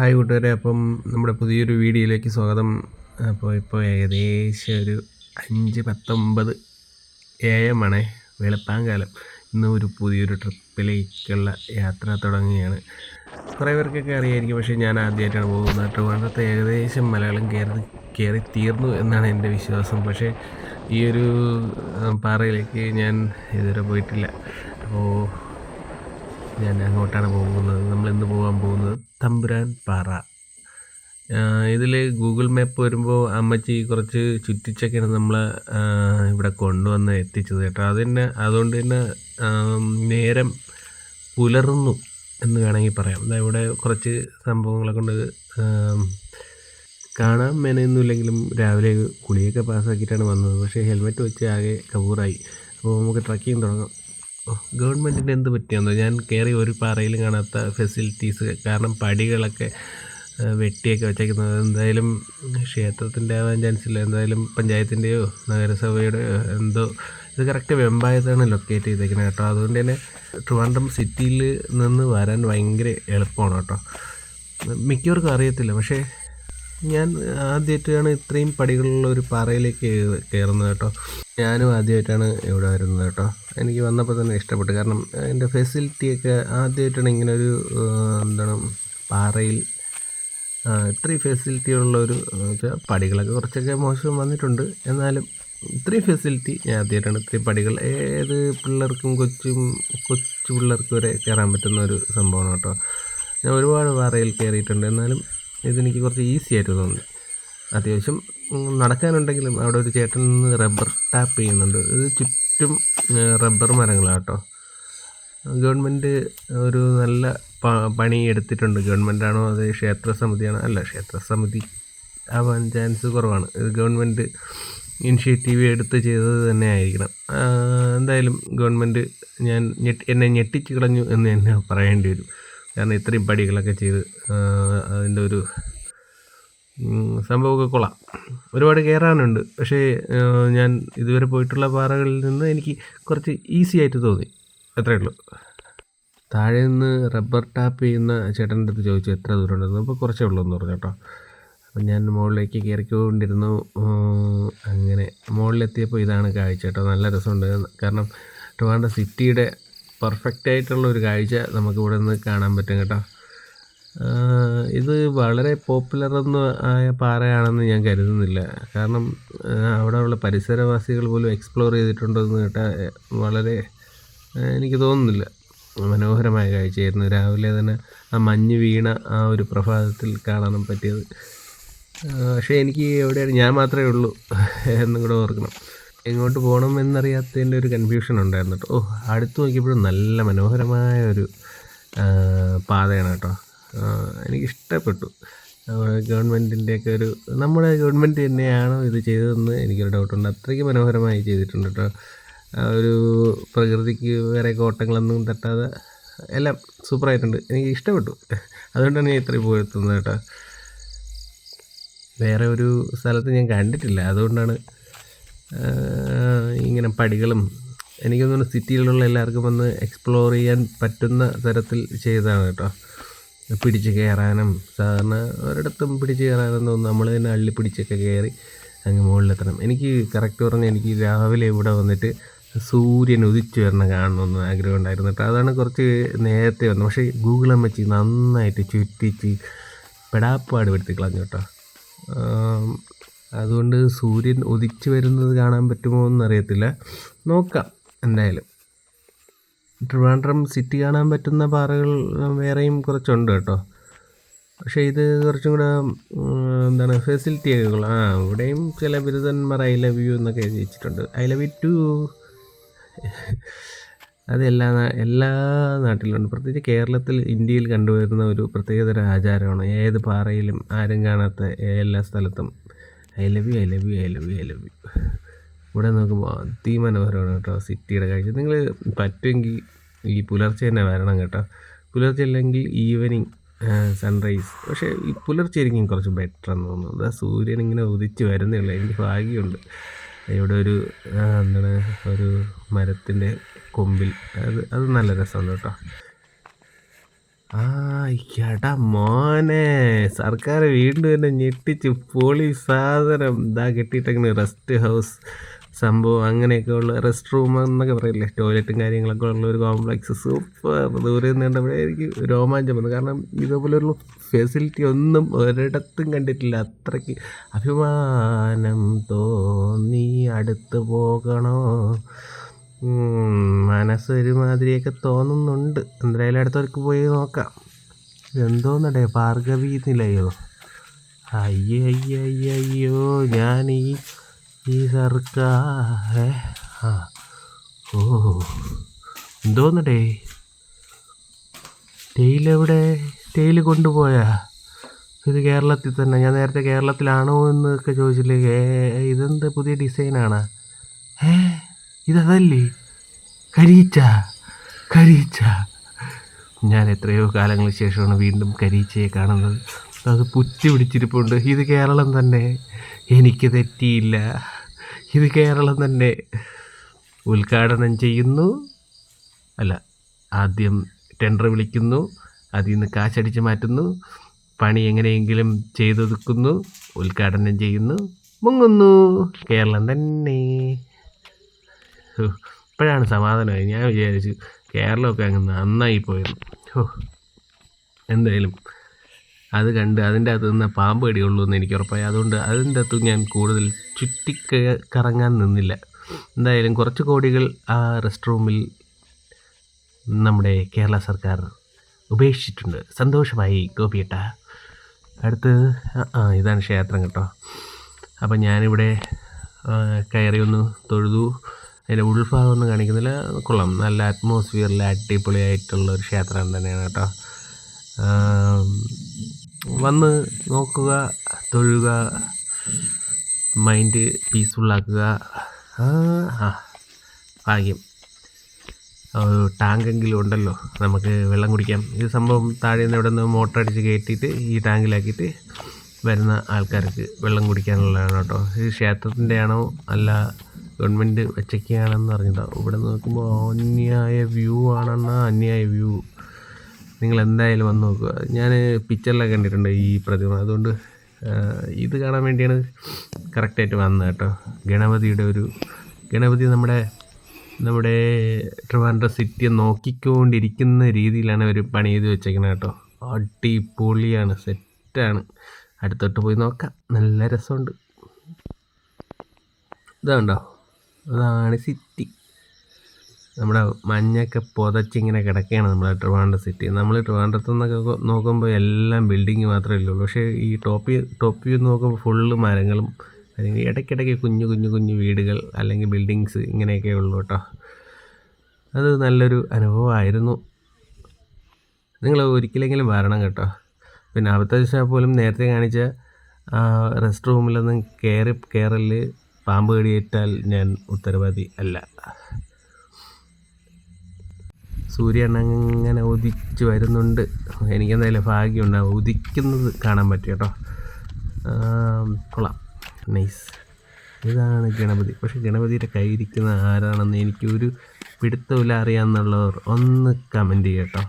Hi കൂട്ടുകാരെ അപ്പം നമ്മുടെ പുതിയൊരു വീഡിയോയിലേക്ക് സ്വാഗതം. അപ്പോൾ ഇപ്പോൾ ഏകദേശം ഒരു അഞ്ച് പത്തൊമ്പത് എ എം ആണേ വെളുപ്പാങ്കാലം. ഇന്ന് ഒരു പുതിയൊരു ട്രിപ്പിലേക്കുള്ള യാത്ര തുടങ്ങുകയാണ്. കുറേ പേർക്കൊക്കെ അറിയായിരിക്കും പക്ഷേ ഞാൻ ആദ്യമായിട്ടാണ് പോകുന്നത്. ട്രിവാൻഡ്രത്ത് ഏകദേശം മലയാളം കയറി കയറി തീർന്നു എന്നാണ് എന്റെ വിശ്വാസം. പക്ഷേ ഈ ഒരു പാറയിലേക്ക് ഞാൻ ഇതുവരെ പോയിട്ടില്ല. അപ്പോൾ ഞാൻ അങ്ങോട്ടാണ് പോകുന്നത്. നമ്മൾ ഇന്ന് പോകാൻ പോകുന്നത് തമ്പുരാൻ പാറ. ഇതിൽ ഗൂഗിൾ മാപ്പ് വരുമ്പോൾ അമ്മച്ചി കുറച്ച് ചുറ്റിച്ചൊക്കെയാണ് നമ്മൾ ഇവിടെ കൊണ്ടുവന്ന് എത്തിച്ചത് കേട്ടോ. അതിന് അതുകൊണ്ട് തന്നെ നേരം പുലർന്നു എന്ന് വേണമെങ്കിൽ പറയാം. ഇവിടെ കുറച്ച് സംഭവങ്ങളെ കൊണ്ട് കാണാൻ മേനയൊന്നുമില്ലെങ്കിലും രാവിലെ കുളിയൊക്കെ പാസ്സാക്കിയിട്ടാണ് വന്നത്. പക്ഷേ ഹെൽമെറ്റ് വെച്ച് ആകെ കവറായി അപ്പോൾ നമുക്ക് ട്രക്കിങ് തുടങ്ങാം. ഗവൺമെന്റിന് എന്ത് പറ്റിയെന്നോ? ഞാൻ കയറി ഒരു പാറയിലും കാണാത്ത ഫെസിലിറ്റീസ് കാരണം പടികളൊക്കെ വെട്ടിയൊക്കെ വെച്ചേക്കുന്നത്. എന്തായാലും ക്ഷേത്രത്തിന്റെ ആവാൻ ചാൻസ് ഇല്ല. എന്തായാലും പഞ്ചായത്തിന്റെയോ നഗരസഭയുടെയോ എന്തോ ഇത് കറക്റ്റ് വെമ്പായത്താണ് ലൊക്കേറ്റ് ചെയ്തേക്കുന്നത് കേട്ടോ. അതുകൊണ്ട് തന്നെ ട്രിവാൻഡ്രം സിറ്റിയിൽ നിന്ന് വരാൻ ഭയങ്കര എളുപ്പമാണ് കേട്ടോ. മിക്കവർക്കും അറിയത്തില്ല. പക്ഷേ ഞാൻ ആദ്യമായിട്ടാണ് ഇത്രയും പടികളുള്ള ഒരു പാറയിലേക്ക് കയറുന്നത് കേട്ടോ. ഞാനും ആദ്യമായിട്ടാണ് ഇവിടെ വരുന്നത് കേട്ടോ. എനിക്ക് വന്നപ്പോൾ തന്നെ ഇഷ്ടപ്പെട്ടു. കാരണം എന്റെ ഫെസിലിറ്റിയൊക്കെ ആദ്യമായിട്ടാണ് ഇങ്ങനെ ഒരു എന്താണ് പാറയിൽ ഇത്രയും ഫെസിലിറ്റി ഉള്ള ഒരു വെച്ചാൽ പടികളൊക്കെ കുറച്ചൊക്കെ മോശം വന്നിട്ടുണ്ട്. എന്നാലും ഇത്രയും ഫെസിലിറ്റി ഞാൻ ആദ്യമായിട്ടാണ് ഇത്രയും പടികൾ ഏത് പിള്ളേർക്കും കൊച്ചും കൊച്ചു പിള്ളേർക്ക് വരെ കയറാൻ പറ്റുന്ന ഒരു സംഭവമാണ് കേട്ടോ. ഞാൻ ഒരുപാട് പാറയിൽ കയറിയിട്ടുണ്ട് എന്നാലും ഇതെനിക്ക് കുറച്ച് ഈസി ആയിട്ട് തോന്നി അത്യാവശ്യം നടക്കാനുണ്ടെങ്കിലും അവിടെ ഒരു ചേട്ടൻ നിന്ന് റബ്ബർ ടാപ്പ് ചെയ്യുന്നുണ്ട്. ഇത് ചുറ്റും റബ്ബർ മരങ്ങളാണ് കേട്ടോ ഗവൺമെന്റ് ഒരു നല്ല പണി എടുത്തിട്ടുണ്ട്. ഗവൺമെന്റാണോ അത് ക്ഷേത്ര സമിതിയാണോ? അല്ല ക്ഷേത്ര സമിതി ആവാൻ ചാൻസ് കുറവാണ്. ഇത് ഗവൺമെന്റ് ഇനിഷ്യേറ്റീവ് എടുത്ത് ചെയ്തത് തന്നെ ആയിരിക്കണം. എന്തായാലും ഗവൺമെന്റ് ഞാൻ എന്നെ ഞെട്ടിച്ച് കളഞ്ഞു എന്ന് തന്നെ പറയേണ്ടി വരും. കാരണം ഇത്രയും പടികളൊക്കെ ചെയ്ത് അതിന്റെ ഒരു സംഭവമൊക്കെ കൊള്ളാം. ഒരുപാട് കയറാനുണ്ട്. പക്ഷേ ഞാൻ ഇതുവരെ പോയിട്ടുള്ള പാറകളിൽ നിന്ന് എനിക്ക് കുറച്ച് ഈസി ആയിട്ട് തോന്നി. അത്രേ ഉള്ളൂ. താഴെ നിന്ന് റബ്ബർ ടാപ്പ് ചെയ്യുന്ന ചേട്ടന്റെ അടുത്ത് ചോദിച്ചു എത്ര ദൂരം ഉണ്ടെന്ന് അപ്പോൾ കുറച്ചേ ഉള്ളൂ എന്ന് പറഞ്ഞു കേട്ടോ. അപ്പം ഞാൻ മുകളിലേക്ക് കയറിക്കൊണ്ടിരുന്നു. അങ്ങനെ മുകളിലെത്തിയപ്പോൾ ഇതാണ് കാഴ്ച കേട്ടോ. നല്ല രസമുണ്ട്. കാരണം ട്രിവാൻഡ്രം സിറ്റിയുടെ പെർഫെക്റ്റ് ആയിട്ടുള്ള ഒരു കാഴ്ച നമുക്ക് ഇവിടെ നിന്ന് കാണാൻ പറ്റും കേട്ടോ. ഇത് വളരെ പോപ്പുലർ എന്ന് ആയ പാറയാണെന്ന് ഞാൻ കരുതുന്നില്ല. കാരണം അവിടെയുള്ള പരിസരവാസികൾ പോലും എക്സ്പ്ലോർ ചെയ്തിട്ടുണ്ടോയെന്ന് കേട്ടാൽ വളരെ എനിക്ക് തോന്നുന്നില്ല. മനോഹരമായ കാഴ്ചയായിരുന്നു. രാവിലെ തന്നെ ആ മഞ്ഞ് വീണ ആ ഒരു പ്രഭാതത്തിൽ കാണാനും പറ്റിയത്. പക്ഷേ എനിക്ക് എവിടെയാണ് ഞാൻ മാത്രമേ ഉള്ളൂ. എന്നും കൂടെ ഓർക്കണം. എങ്ങോട്ട് പോകണം എന്നറിയാത്തതിന്റെ ഒരു കൺഫ്യൂഷൻ ഉണ്ടായിരുന്നു കേട്ടോ ഓ അടുത്ത് നോക്കിയപ്പോഴും നല്ല മനോഹരമായ ഒരു പാതയാണ് കേട്ടോ. എനിക്കിഷ്ടപ്പെട്ടു. ഗവൺമെന്റിന്റെയൊക്കെ ഒരു നമ്മുടെ ഗവൺമെന്റ് തന്നെയാണോ ഇത് ചെയ്തതെന്ന് എനിക്കൊരു ഡൗട്ടുണ്ട് അത്രയ്ക്ക് മനോഹരമായി ചെയ്തിട്ടുണ്ട് കേട്ടോ ഒരു പ്രകൃതിക്ക് വേറെ കോട്ടങ്ങളൊന്നും തട്ടാതെ എല്ലാം സൂപ്പറായിട്ടുണ്ട്. എനിക്ക് ഇഷ്ടപ്പെട്ടു അതുകൊണ്ടാണ് ഞാൻ ഇത്രയും പോയെത്തുന്നത് കേട്ടോ വേറെ ഒരു സ്ഥലത്ത് ഞാൻ കണ്ടിട്ടില്ല. അതുകൊണ്ടാണ് ഇങ്ങനെ പടികളും എനിക്ക് തോന്നുന്നു സിറ്റിയിലുള്ള എല്ലാവർക്കും വന്ന് എക്സ്പ്ലോർ ചെയ്യാൻ പറ്റുന്ന തരത്തിൽ ചെയ്തതാണ് കേട്ടോ. പിടിച്ച് കയറാനും സാധാരണ ഒരിടത്തും പിടിച്ച് കയറാനൊന്നും നമ്മൾ തന്നെ അള്ളി പിടിച്ചൊക്കെ കയറി അങ്ങ് മുകളിലെത്തണം. എനിക്ക് കറക്റ്റ് പറഞ്ഞാൽ എനിക്ക് രാവിലെ ഇവിടെ വന്നിട്ട് സൂര്യൻ ഉദിച്ചു വരണം കാണണമെന്ന് ആഗ്രഹം ഉണ്ടായിരുന്നു കേട്ടോ. അതാണ് കുറച്ച് നേരത്തെ വന്നത്. പക്ഷേ ഗൂഗിൾ അമ്മച്ചി നന്നായിട്ട് ചുറ്റിച്ച് പെടാപ്പാട് പെടുത്തി കളഞ്ഞു കേട്ടോ. അതുകൊണ്ട് സൂര്യൻ ഉദിച്ചു വരുന്നത് കാണാൻ പറ്റുമോ എന്നറിയത്തില്ല. നോക്കാം എന്തായാലും. ട്രിവാൻഡ്രം സിറ്റി കാണാൻ പറ്റുന്ന പാറകൾ വേറെയും കുറച്ചുണ്ട് കേട്ടോ. പക്ഷേ ഇത് കുറച്ചും കൂടെ എന്താണ് എന്താണ് ഫെസിലിറ്റികൾ ആ ഇവിടെയും ചില ബിരുദന്മാർ ഐ ലവ് യു എന്നൊക്കെ എഴുതി ഐ ലവ് യു ടു. അത് എല്ലാ എല്ലാ നാട്ടിലുണ്ട്. പ്രത്യേകിച്ച് കേരളത്തിൽ ഇന്ത്യയിൽ കണ്ടുവരുന്ന ഒരു പ്രത്യേകതര ആചാരമാണ്. ഏത് പാറയിലും ആരും കാണാത്ത എല്ലാ സ്ഥലത്തും I love you I love you I love you I love you. ഇവിടെ നോക്കുമ്പോൾ അതിമനോഹരമാണ് കേട്ടോ സിറ്റിയുടെ കാഴ്ച. നിങ്ങൾ പറ്റുമെങ്കിൽ ഈ പുലർച്ചെ തന്നെ വരണം കേട്ടോ. പുലർച്ചെ അല്ലെങ്കിൽ ഈവനിങ് സൺറൈസ് പക്ഷേ ഈ പുലർച്ചെ ആയിരിക്കും കുറച്ച് ബെറ്റർ എന്ന് തോന്നുന്നു. അതാ സൂര്യൻ ഇങ്ങനെ ഉദിച്ച് വരുന്നേ ഉള്ളൂ. എനിക്ക് ഭാഗ്യമുണ്ട്. ഇവിടെ ഒരു എന്താണ് ഒരു മരത്തിന്റെ കൊമ്പിൽ. അത് അത് നല്ല രസമുണ്ട് കേട്ടോ. ആ മോനെ. സർക്കാർ വീണ്ടും എന്നെ ഞെട്ടിച്ച് പൊളി സാധനം. ഇതാ കെട്ടിയിട്ടങ്ങനെ റെസ്റ്റ് ഹൗസ് സംഭവം. അങ്ങനെയൊക്കെ ഉള്ള റെസ്റ്റ് റൂം എന്നൊക്കെ പറയില്ലേ? ടോയ്ലറ്റും കാര്യങ്ങളൊക്കെ ഉള്ള ഒരു കോംപ്ലക്സ് സൂപ്പർ ദൂരെ നിന്ന് കണ്ടപ്പോഴേ രോമാഞ്ചം വന്നു കാരണം ഇതേപോലൊരു ഫെസിലിറ്റി ഒന്നും ഒരിടത്തും കണ്ടിട്ടില്ല. അത്രയ്ക്ക് അഭിമാനം തോന്നി. അടുത്ത് പോകണോ? മനസ്സ് ഒരുമാതിരിയൊക്കെ തോന്നുന്നുണ്ട്. എന്തായാലും അടുത്തവർക്ക് പോയി നോക്കാം. എന്തോന്നടേ ഭാർഗവി നിലയോ? അയ്യേ അയ്യേ അയ്യേ അയ്യോ ഞാൻ ഈ ഈ സർക്കാർ? ആ ഓ എന്തോന്നടേ? തേയിലെവിടെ തേയില കൊണ്ടുപോയാ? ഇത് കേരളത്തിൽ തന്നെ ഞാൻ നേരത്തെ കേരളത്തിലാണോ എന്നൊക്കെ ചോദിച്ചില്ലേ? ഇതെന്ത് പുതിയ ഡിസൈനാണ്? ഏ ഇതല്ലേ കരീച്ച കരീച്ച ഞാൻ എത്രയോ കാലങ്ങൾക്ക് ശേഷമാണ് വീണ്ടും കരീച്ചയെ കാണുന്നത്. അത് പുറ്റി പിടിച്ചിരിപ്പുണ്ട്. ഇത് കേരളം തന്നെ. എനിക്ക് തെറ്റിയില്ല. ഇത് കേരളം തന്നെ. ഉദ്ഘാടനം ചെയ്യുന്നു. അല്ല ആദ്യം ടെൻഡർ വിളിക്കുന്നു. അതിൽ നിന്ന് കാശടിച്ച് മാറ്റുന്നു. പണി എങ്ങനെയെങ്കിലും ചെയ്തൊതുക്കുന്നു. ഉദ്ഘാടനം ചെയ്യുന്നു. മുങ്ങുന്നു. കേരളം തന്നെ. ഇപ്പോഴാണ് സമാധാനമായി ഞാൻ വിചാരിച്ചു കേരളമൊക്കെ അങ്ങ് നന്നായി പോയിരുന്നു ഓ എന്തായാലും അത് കണ്ട് അതിന്റെ അകത്ത് നിന്ന് പാമ്പ് കടിയുള്ളൂ എന്ന് എനിക്ക് ഉറപ്പായി. അതുകൊണ്ട് അതിന്റെ അകത്ത് ഞാൻ കൂടുതൽ ചുറ്റി ക- കറങ്ങാൻ നിന്നില്ല. എന്തായാലും കുറച്ച് കോടികൾ ആ റെസ്റ്റ് റൂമിൽ നമ്മുടെ കേരള സർക്കാർ ഉപേക്ഷിച്ചിട്ടുണ്ട്. സന്തോഷമായി ഗോപിയേട്ട. അടുത്ത് ആ, ഇതാണ് ക്ഷേത്രം കേട്ടോ. അപ്പം ഞാനിവിടെ കയറി ഒന്ന് തൊഴുതു. അതിന്റെ ഉൾഭാഗം ഒന്നും കാണിക്കുന്നില്ല. കൊള്ളാം. നല്ല അറ്റ്മോസ്ഫിയറിൽ അടിപൊളിയായിട്ടുള്ള ഒരു ക്ഷേത്രം തന്നെയാണ് കേട്ടോ. വന്ന് നോക്കുക തൊഴുക മൈൻഡ് പീസ്ഫുള്ളാക്കുക ഭാഗ്യം. ഒരു ടാങ്കെങ്കിലും ഉണ്ടല്ലോ. നമുക്ക് വെള്ളം കുടിക്കാം. ഈ സംഭവം താഴെ നിന്ന് ഇവിടെ നിന്ന് മോട്ടർ അടിച്ച് കയറ്റിയിട്ട് ഈ ടാങ്കിലാക്കിയിട്ട് വരുന്ന ആൾക്കാർക്ക് വെള്ളം കുടിക്കാനുള്ളതാണ് കേട്ടോ. ഇത് ക്ഷേത്രത്തിന്റെ ആണോ അല്ല ഗവൺമെന്റ് വെച്ചൊക്കെയാണെന്ന് അറിഞ്ഞിട്ടോ. ഇവിടെ നോക്കുമ്പോൾ അന്യായ വ്യൂ ആണെന്നാ അന്യായ വ്യൂ. നിങ്ങൾ എന്തായാലും വന്ന് നോക്കുക. ഞാൻ പിക്ചറിലൊക്കെ കണ്ടിട്ടുണ്ട് ഈ പ്രതിമ. അതുകൊണ്ട് ഇത് കാണാൻ വേണ്ടിയാണ് കറക്റ്റായിട്ട് വന്നത് കേട്ടോ. ഗണപതിയുടെ ഒരു ഗണപതി നമ്മുടെ നമ്മുടെ ട്രിവാൻഡ്രം സിറ്റിയെ നോക്കിക്കൊണ്ടിരിക്കുന്ന രീതിയിലാണ് അവർ പണി ചെയ്ത് വെച്ചേക്കുന്നത് കേട്ടോ. അടിപൊളിയാണ് സെറ്റാണ് അടുത്തോട്ട് പോയി നോക്കാം. നല്ല രസമുണ്ട്. ഇതാണ്ടോ അതാണ് സിറ്റി നമ്മുടെ മഞ്ഞൊക്കെ പുതച്ചിങ്ങനെ കിടക്കുകയാണ് നമ്മുടെ ട്രിവാൻഡ്രം സിറ്റി നമ്മൾ ട്രിവാൻഡ്രത്തു നിന്നൊക്കെ നോക്കുമ്പോൾ എല്ലാം ബിൽഡിങ് മാത്രമേ ഉള്ളൂ. പക്ഷേ ഈ ടോപ്പി ടോപ്പ് വ്യൂ നോക്കുമ്പോൾ ഫുള്ള് മരങ്ങളും അല്ലെങ്കിൽ ഇടയ്ക്കിടയ്ക്ക് കുഞ്ഞു കുഞ്ഞു കുഞ്ഞു വീടുകൾ അല്ലെങ്കിൽ ബിൽഡിങ്സ് ഇങ്ങനെയൊക്കെ ഉള്ളൂ കേട്ടോ. അത് നല്ലൊരു അനുഭവമായിരുന്നു. നിങ്ങൾ ഒരിക്കലെങ്കിലും വരണം കേട്ടോ. പിന്നെ അവിടുത്തെ ദിശ പോലും നേരത്തെ കാണിച്ച റെസ്റ്റ് റൂമിലൊന്നും കയറി കയറൽ പാമ്പ് കടിയേറ്റാൽ ഞാൻ ഉത്തരവാദി അല്ല. സൂര്യൻ അങ്ങനെ ഉദിച്ച് വരുന്നുണ്ട്. എനിക്കെന്തായാലും ഭാഗ്യമുണ്ടാവും. ഉദിക്കുന്നത് കാണാൻ പറ്റും കേട്ടോ. കൊള്ളാം. നൈസ് ഇതാണ് ഗണപതി. പക്ഷെ ഗണപതിയുടെ കയ്യിരിക്കുന്ന ആരാണെന്ന് എനിക്കൊരു പിടുത്തമില്ല അറിയാമെന്നുള്ളവർ ഒന്ന് കമന്റ് ചെയ്യട്ടോ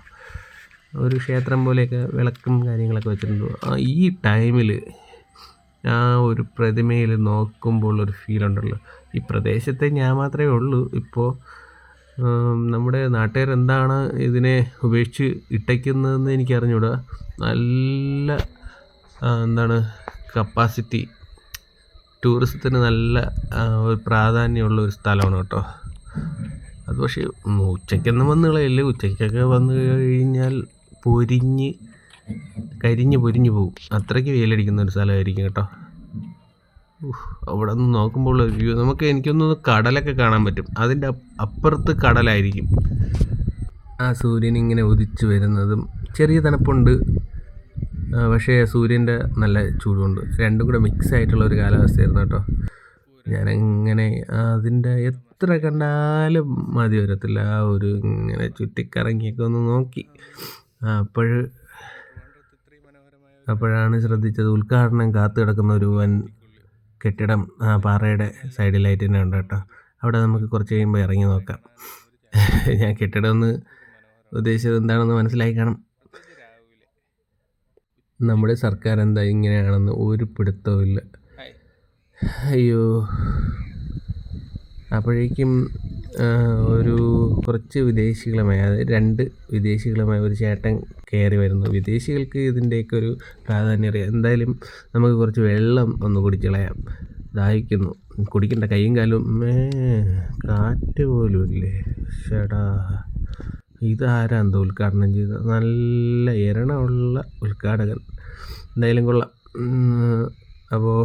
ഒരു ക്ഷേത്രം പോലെയൊക്കെ വിളക്കും കാര്യങ്ങളൊക്കെ വെച്ചിട്ടുണ്ട്. ആ ഈ ടൈമിൽ ആ ഒരു പ്രതിമയിൽ നോക്കുമ്പോൾ ഒരു ഫീൽ ഉണ്ടല്ലോ. ഈ പ്രദേശത്തെ ഞാൻ മാത്രമേ ഉള്ളൂ. ഇപ്പോൾ നമ്മുടെ നാട്ടുകാർ എന്താണ് ഇതിനെ ഉപേക്ഷിച്ച് ഇട്ടയ്ക്കുന്നതെന്ന് എനിക്ക് അറിഞ്ഞൂടാ നല്ല എന്താണ് കപ്പാസിറ്റി ടൂറിസത്തിന് നല്ല ഒരു പ്രാധാന്യമുള്ള ഒരു സ്ഥലമാണ് കേട്ടോ. അത് പക്ഷേ ഉച്ചയ്ക്കൊന്നും വന്ന് ഉച്ചയ്ക്കൊക്കെ വന്നു കഴിഞ്ഞാൽ പൊരിഞ്ഞ് കരിഞ്ഞ് പൊരിഞ്ഞ് പോകും. അത്രയ്ക്ക് വെയിലടിക്കുന്ന ഒരു സ്ഥലമായിരിക്കും കേട്ടോ. അവിടെ നിന്ന് നോക്കുമ്പോൾ വ്യൂ നമുക്ക് എനിക്കൊന്ന് കടലൊക്കെ കാണാൻ പറ്റും. അതിന്റെ അപ്പ് അപ്പുറത്ത് കടലായിരിക്കും. ആ സൂര്യൻ ഇങ്ങനെ ഉദിച്ചു വരുന്നതും ചെറിയ തണുപ്പുണ്ട്. പക്ഷേ സൂര്യന്റെ നല്ല ചൂടുണ്ട്. രണ്ടും കൂടെ മിക്സ് ആയിട്ടുള്ള ഒരു കാലാവസ്ഥയായിരുന്നു കേട്ടോ. ഞാനങ്ങനെ അതിന്റെ എത്ര കണ്ടാലും മതി വരത്തില്ല ആ ഒരു ഇങ്ങനെ ചുറ്റിക്കറങ്ങിയൊക്കെ ഒന്ന് നോക്കി. അപ്പോൾ അപ്പോഴാണ് ശ്രദ്ധിച്ചത്. ഉദ്ഘാടനം കാത്തു കിടക്കുന്ന ഒരു വൻ കെട്ടിടം പാറയുടെ സൈഡിലായിട്ട് തന്നെ ഉണ്ട് കേട്ടോ. അവിടെ നമുക്ക് കുറച്ച് കഴിയുമ്പോൾ ഇറങ്ങി നോക്കാം. ഞാൻ കെട്ടിടം ഒന്ന് ഉദ്ദേശിച്ചത് എന്താണെന്ന് മനസ്സിലായി കാണും. നമ്മുടെ സർക്കാർ എന്താ ഇങ്ങനെയാണെന്ന് ഒരു പിടുത്തവും അയ്യോ. അപ്പോഴേക്കും ഒരു കുറച്ച് വിദേശികളുമായി അതായത് രണ്ട് വിദേശികളുമായി ഒരു ചേട്ടൻ കയറി വരുന്നു. വിദേശികൾക്ക് ഇതിന്റെയൊക്കെ ഒരു പ്രാധാന്യം അറിയാം. എന്തായാലും നമുക്ക് കുറച്ച് വെള്ളം ഒന്ന് കുടിച്ചളയാം. ദാഹിക്കുന്നു. കുടിക്കേണ്ട കൈയും കാലും മേ കാറ്റ് പോലും ഇല്ലേ? ചേടാ ഇതാരാ എന്തോ ഉദ്ഘാടനം ചെയ്തത്? നല്ല എരണമുള്ള ഉദ്ഘാടകൻ. എന്തായാലും കൊള്ളാം. അപ്പോൾ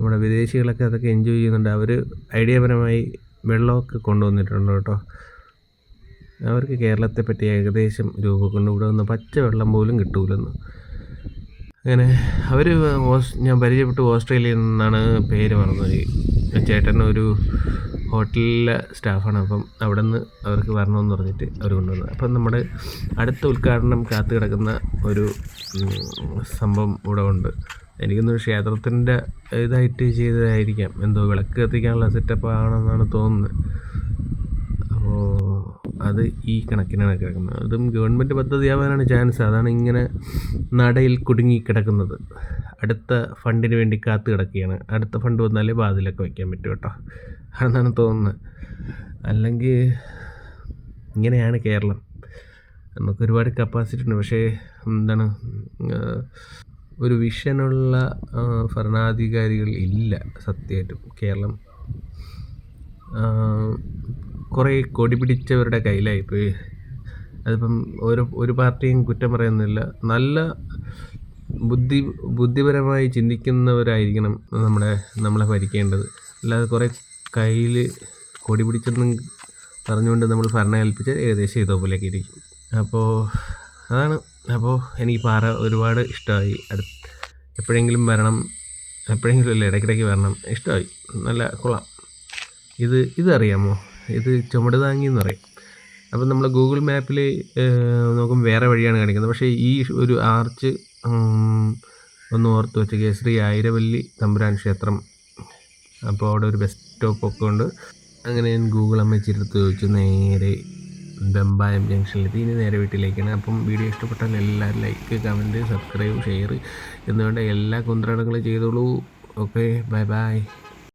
നമ്മുടെ വിദേശികളൊക്കെ അതൊക്കെ എൻജോയ് ചെയ്യുന്നുണ്ട്. അവർ ഐഡിയാപരമായി വെള്ളമൊക്കെ കൊണ്ടുവന്നിട്ടുണ്ട് കേട്ടോ. അവർക്ക് കേരളത്തെ പറ്റി ഏകദേശം രൂപ കൊണ്ട് ഇവിടെ വന്ന് പച്ച വെള്ളം പോലും കിട്ടൂലെന്ന്. അങ്ങനെ അവർ ഞാൻ പരിചയപ്പെട്ടു ഓസ്ട്രേലിയയിൽ നിന്നാണ് പേര് പറഞ്ഞത്. ചേട്ടൻ ഒരു ഹോട്ടലിലെ സ്റ്റാഫാണ്. അപ്പം അവിടെ നിന്ന് അവർക്ക് വരണമെന്ന് പറഞ്ഞിട്ട് അവർ കൊണ്ടുവന്നത്. അപ്പം നമ്മുടെ അടുത്ത ഉദ്ഘാടനം കാത്തു കിടക്കുന്ന ഒരു സംഭവം ഇവിടെ ഉണ്ട്. എനിക്കൊന്ന് ക്ഷേത്രത്തിന്റെ ഇതായിട്ട് ചെയ്തതായിരിക്കാം. എന്തോ വിളക്ക് കത്തിക്കാനുള്ള സെറ്റപ്പ് ആണെന്നാണ് തോന്നുന്നത്. അപ്പോൾ അത് ഈ കണക്കിനാണ് കിടക്കുന്നത്. അതും ഗവൺമെന്റ് പദ്ധതിയാവാനാണ് ചാൻസ് അതാണ് ഇങ്ങനെ നടയിൽ കുടുങ്ങി കിടക്കുന്നത്. അടുത്ത ഫണ്ടിന് വേണ്ടി കാത്തു കിടക്കുകയാണ്. അടുത്ത ഫണ്ട് വന്നാലേ വാതിലൊക്കെ വയ്ക്കാൻ പറ്റും കേട്ടോ. അതെന്നാണ് തോന്നുന്നത്. അല്ലെങ്കിൽ ഇങ്ങനെയാണ് കേരളം. നമുക്ക് ഒരുപാട് കപ്പാസിറ്റി ഉണ്ട്. പക്ഷേ എന്താണ് ഒരു വിഷനുള്ള ഭരണാധികാരികൾ ഇല്ല സത്യമായിട്ടും കേരളം. കുറേ കൊടി പിടിച്ചവരുടെ കയ്യിലായിപ്പോയി. അതിപ്പം ഒരു ഒരു പാർട്ടിയും കുറ്റം പറയുന്നില്ല. നല്ല ബുദ്ധി ബുദ്ധിപരമായി ചിന്തിക്കുന്നവരായിരിക്കണം നമ്മുടെ നമ്മളെ ഭരിക്കേണ്ടത്. അല്ലാതെ കുറേ കയ്യിൽ കൊടി പിടിച്ചെന്നും പറഞ്ഞുകൊണ്ട് നമ്മൾ ഭരണം ഏകദേശം ഏകദേശം ഇതേപോലെയൊക്കെ ഇരിക്കും. അപ്പോൾ അതാണ് അപ്പോൾ എനിക്ക് പാറ ഒരുപാട് ഇഷ്ടമായി. അടുത്ത് എപ്പോഴെങ്കിലും വരണം. എപ്പോഴെങ്കിലും അല്ല ഇടയ്ക്കിടയ്ക്ക് വരണം. ഇഷ്ടമായി. നല്ല കൊള്ളാം. ഇത് ഇതറിയാമോ? ഇത് ചുമട് താങ്ങി എന്ന് പറയും അപ്പം നമ്മൾ ഗൂഗിൾ മാപ്പിൽ നോക്കും വേറെ വഴിയാണ് കാണിക്കുന്നത്. പക്ഷേ ഈ ഒരു ആർച്ച് ഒന്ന് ഓർത്ത് വെച്ച് ശ്രീ ആയിരവല്ലി തമ്പുരാൻ ക്ഷേത്രം. അപ്പോൾ അവിടെ ഒരു ബസ് സ്റ്റോപ്പ് ഒക്കെ ഉണ്ട്. അങ്ങനെ ഞാൻ ഗൂഗിൾ അമ്മച്ചിരുത്ത് ചോദിച്ചു നേരെ ബെമ്പായം ജംഗ്ഷനിലെത്തി ഇനി നേരെ വീട്ടിലേക്കാണ്. അപ്പം വീഡിയോ ഇഷ്ടപ്പെട്ടാൽ എല്ലാവരും ലൈക്ക് കമന്റ് സബ്സ്ക്രൈബ് ഷെയർ എന്നുവേണ്ട എല്ലാ കുന്ത്രണങ്ങളും ചെയ്തോളൂ. Okay bye bye